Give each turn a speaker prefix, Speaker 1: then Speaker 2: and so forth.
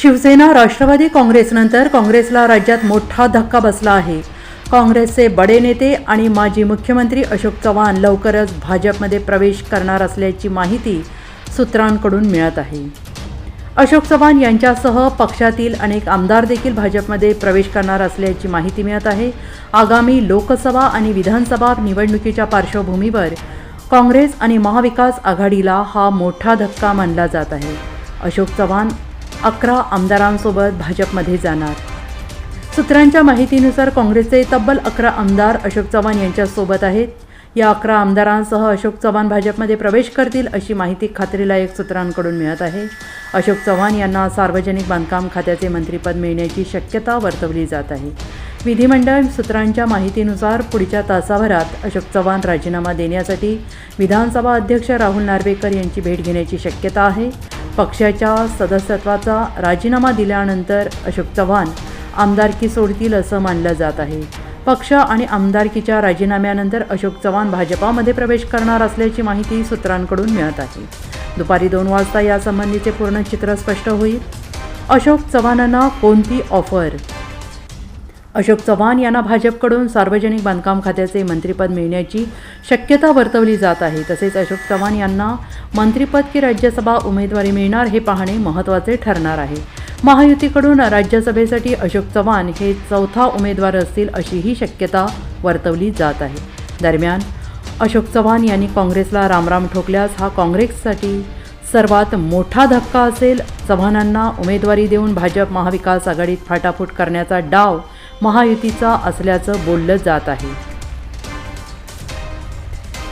Speaker 1: शिवसेना राष्ट्रवादी काँग्रेसनंतर काँग्रेसला राज्यात मोठा धक्का बसला आहे. काँग्रेसचे बडे नेते आणि माजी मुख्यमंत्री अशोक चव्हाण लवकरच भाजपमध्ये प्रवेश करणार असल्याची माहिती सूत्रांकडून मिळत आहे. अशोक चव्हाण यांच्यासह पक्षातील अनेक आमदार देखील भाजपमध्ये प्रवेश करणार असल्याची माहिती मिळत आहे. आगामी लोकसभा आणि विधानसभा निवडणुकीच्या पार्श्वभूमीवर काँग्रेस आणि महाविकास आघाडीला हा मोठा धक्का मानला जात आहे. अशोक चव्हाण अकरा आमदारांसोबत भाजपमध्ये जाणार. सूत्रांच्या माहितीनुसार काँग्रेसचे तब्बल अकरा आमदार अशोक चव्हाण यांच्यासोबत आहेत. या अकरा आमदारांसह अशोक चव्हाण भाजपमध्ये प्रवेश करतील अशी माहिती खात्रीलायक सूत्रांकडून मिळत आहे. अशोक चव्हाण यांना सार्वजनिक बांधकाम खात्याचे मंत्रिपद मिळण्याची शक्यता वर्तवली जात आहे. विधिमंडळ सूत्रांच्या माहितीनुसार पुढच्या तासाभरात अशोक चव्हाण राजीनामा देण्यासाठी विधानसभा अध्यक्ष राहुल नार्वेकर यांची भेट घेण्याची शक्यता आहे. पक्षाच्या सदस्यत्वाचा राजीनामा दिल्यानंतर अशोक चव्हाण आमदारकी सोडतील असं मानलं जात आहे. पक्ष आणि आमदारकीच्या राजीनाम्यानंतर अशोक चव्हाण भाजपामध्ये प्रवेश करणार असल्याची माहिती सूत्रांकडून मिळत आहे. दुपारी दोन वाजता यासंबंधीचे पूर्ण चित्र स्पष्ट होईल. अशोक चव्हाणांना कोणती ऑफर? अशोक चव्हाण यांना भाजपकडून सार्वजनिक बांधकाम खात्याचे मंत्रिपद मिळण्याची शक्यता वर्तवली जात आहे. तसेच अशोक चव्हाण यांना मंत्रिपद की राज्यसभा उमेदवारी मिळणार हे पाहणे महत्त्वाचे ठरणार आहे. महायुतीकडून राज्यसभेसाठी अशोक चव्हाण हे चौथा उमेदवार असतील अशीही शक्यता वर्तवली जात आहे. दरम्यान अशोक चव्हाण यांनी काँग्रेसला रामराम ठोकल्यास हा काँग्रेससाठी सर्वात मोठा धक्का असेल. चव्हाणांना उमेदवारी देऊन भाजप महाविकास आघाडीत फाटाफूट करण्याचा डाव महायुतीचा असल्याचं बोललं जात आहे.